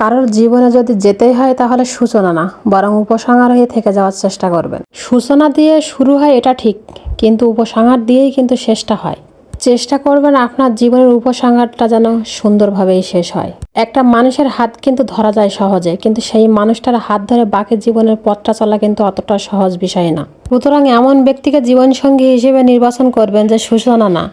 কারোর জীবনে যদি যেতেই হয় তাহলে সূচনা না, বরং উপসংহার হয়ে থেকে যাওয়ার চেষ্টা করবেন। সূচনা দিয়ে শুরু হয় এটা ঠিক, কিন্তু উপসংহার দিয়েই কিন্তু শেষটা হয়। চেষ্টা করবেন আপনার জীবনের উপসংহারটা যেন সুন্দরভাবেই শেষ হয়। একটা মানুষের হাত কিন্তু ধরা যায় সহজে, কিন্তু সেই মানুষটার হাত ধরে বাকি জীবনের পথটা চলা কিন্তু অতটা সহজ বিষয় না। সুতরাং এমন ব্যক্তিকে জীবনসঙ্গী হিসেবে নির্বাচন করবেন যে সূচনা না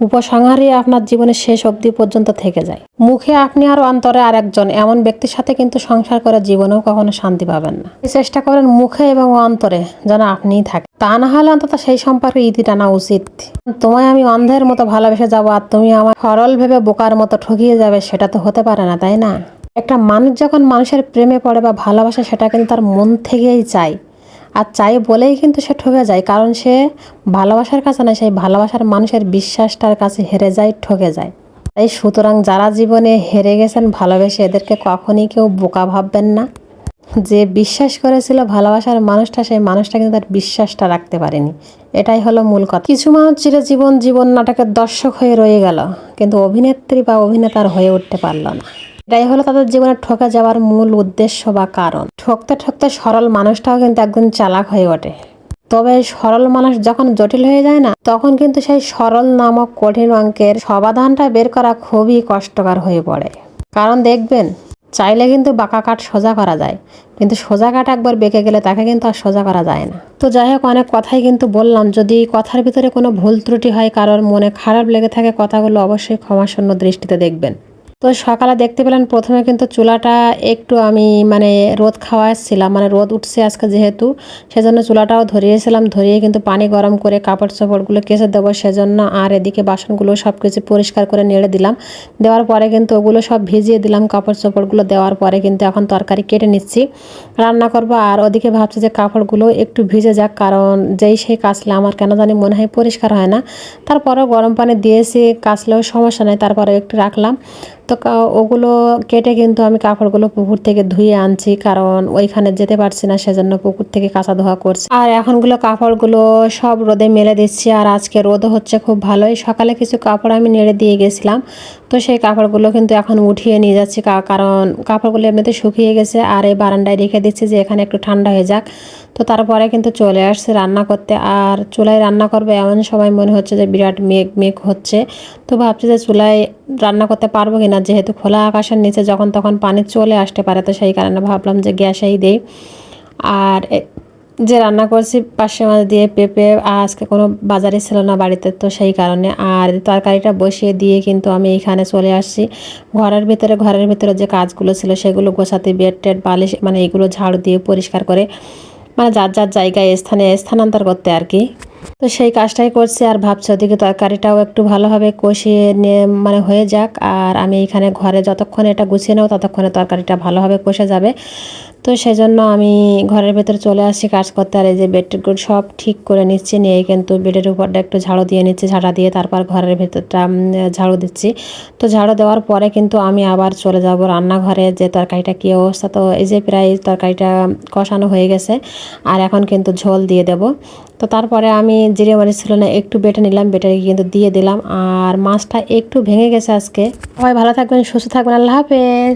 উপসংহারই আপনার জীবনের শেষ অবধি পর্যন্ত থেকে যায়। মুখে আপনি আর অন্তরে আর একজন এমন ব্যক্তির সাথে কিন্তু সংসার করে জীবনেও কখনো শান্তি পাবেন না। চেষ্টা করেন মুখে এবং অন্তরে যেন আপনিই থাকেন। তা না হলে অন্তত সেই সম্পর্কে ইতি টানা উচিত। তোমায় আমি অন্ধের মতো ভালোবেসে যাব আর তুমি আমার সরল ভেবে বোকার মতো ঠকিয়ে যাবে, সেটা তো হতে পারে না, তাই না? একটা মানুষ যখন মানুষের প্রেমে পড়ে বা ভালোবাসে, সেটা কিন্তু তার মন থেকেই চায়। আর চাই বলেই কিন্তু সে ঠকে যায়, কারণ সে ভালোবাসার কাছে না সেই ভালোবাসার মানুষের বিশ্বাসটার কাছে হেরে যায়, ঠকে যায়। তাই সুতরাং যারা জীবনে হেরে গেছেন, ভালোবেসে এদেরকে কখনই কেউ বোকা ভাববেন না। যে বিশ্বাস করেছিল ভালোবাসার মানুষটা, সেই মানুষটা কিন্তু তার বিশ্বাসটা রাখতে পারেনি। এটাই হলো মূল কথা। কিছু মানুষ চিরজীবন জীবন নাটকের দর্শক হয়ে রয়ে গেল, কিন্তু অভিনেত্রী বা অভিনেতার হয়ে উঠতে পারল না। এটাই হলো তাদের জীবনে ঠকে যাওয়ার মূল উদ্দেশ্য বা কারণ। ঠকতে ঠকতে সরল মানুষটাও কিন্তু একদিন চালাক হয়ে ওঠে। তবে সরল মানুষ যখন জটিল হয়ে যায় না, তখন কিন্তু সেই সরল নামক কঠিন অঙ্কের সমাধানটা বের করা খুবই কষ্টকর হয়ে পড়ে। কারণ দেখবেন, চাইলে কিন্তু বাঁকা কাঠ সোজা করা যায়, কিন্তু সোজা কাঠ একবার বেঁকে গেলে তাকে কিন্তু আর সোজা করা যায় না। তো যাই হোক, অনেক কথাই কিন্তু বললাম। যদি কথার ভিতরে কোনো ভুল ত্রুটি হয়, কারোর মনে খারাপ লেগে থাকে কথাগুলো অবশ্যই ক্ষমাশূন্য দৃষ্টিতে দেখবেন। তো সকালে দেখতে পেলেন প্রথমে কিন্তু চুলাটা একটু আমি মানে রোদ খাওয়াচ্ছিলাম মানে রোদ উঠছে আজকে যেহেতু, সেজন্য চুলাটাও ধরিয়েছিলাম, ধরিয়ে কিন্তু পানি গরম করে কাপড় চোপড়গুলো কেচে দেবো সেজন্য আর এদিকে বাসনগুলো সব কিছু পরিষ্কার করে নেড়ে দিলাম। দেওয়ার পরে কিন্তু ওগুলো সব ভিজিয়ে দিলাম কাপড় চোপড়গুলো দেওয়ার পরে কিন্তু এখন তরকারি কেটে নিচ্ছি। রান্না করব আর ওদিকে ভাবছি যে কাপড়গুলো একটু ভিজে যাক, কারণ যেই সেই কাচলে আমার কেন জানি মনে হয় পরিষ্কার হয় না। তারপরেও গরম পানি দিয়েছি, কাচলেও সমস্যা নেই তারপরে একটু রাখলাম। তো কা- ওগুলো কেটে কিন্তু আমি কাপড়গুলো পুকুর থেকে ধুয়ে আনছি, কারণ ওইখানে যেতে পারছি না, সেজন্য পুকুর থেকে কাঁচা ধোয়া করছি। আর এখনগুলো কাপড়গুলো সব রোদে মেলে দিচ্ছি, আর আজকে রোদও হচ্ছে খুব ভালোই। সকালে কিছু কাপড় আমি নেড়ে দিয়ে গেছিলাম। তো সেই কাপড়গুলো কিন্তু এখন উঠিয়ে নিয়ে যাচ্ছি কারণ কাপড়গুলো এমনিতে শুকিয়ে গেছে আর এই বারান্দায় রেখে দিচ্ছি যে এখানে একটু ঠান্ডা হয়ে যাক। তো তারপরে কিন্তু চলে আসছে রান্না করতে। আর চুলায় রান্না করবে এমন সময় মনে হচ্ছে যে বিরাট মেঘ মেঘ হচ্ছে। তো ভাবছি যে চুলায় রান্না করতে পারব কিনা, যেহেতু খোলা আকাশের নিচে যখন তখন পানি চলে আসতে পারে, তো সেই কারণে ভাবলাম যে গ্যাসেই দেই। আর যে রান্না করছি পাশে মাছ দিয়ে পেঁপে আজকে কোনো বাজারে ছিল না বাড়িতে, তো সেই কারণে। আর তরকারিটা বসিয়ে দিয়ে কিন্তু আমি এইখানে চলে আসছি। ঘরের ভিতরে ঘরের ভিতরে যে কাজগুলো ছিল, সেগুলো গোছাতে বেড টেড, বালিশ মানে এগুলো ঝাড়ু দিয়ে পরিষ্কার করে মানে যার যার জায়গায়, স্থানে স্থানান্তর করতে আর কি। তো সেই কাজটাই করছি, আর ভাবছি ওদিকে তরকারিটাও একটু ভালোভাবে কষিয়ে নিয়ে মানে হয়ে যাক। আর আমি এখানে ঘরে যতক্ষণ এটা গুছিয়ে নেব, ততক্ষণে তরকারিটা ভালোভাবে কষে যাবে। তো সেজন্য আমি ঘরের ভেতরে চলে আসছি, কাজ করতে। আর এই যে বেডগুলো সব ঠিক করে নিচ্ছি, নিয়ে কিন্তু বেডের উপরটা একটু ঝাড়ু দিয়ে নিচ্ছি, ঝাড়া দিয়ে তারপর ঘরের ভেতরটা ঝাড়ু দিচ্ছি। তো ঝাড়ু দেওয়ার পরে কিন্তু আমি আবার চলে যাব রান্নাঘরে, যে তরকারিটা কী অবস্থা। তো এই যে প্রায় তরকারিটা কষানো হয়ে গেছে, আর এখন কিন্তু ঝোল দিয়ে দেব। তো তারপরে আমি জিরে মরিচ ছিল না একটু বেটে নিলাম, বেটে কিন্তু দিয়ে দিলাম। আর মাছটা একটু ভেঙে গেছে আজকে। সবাই ভালো থাকবেন, সুস্থ থাকবেন, আল্লাহ হাফেজ।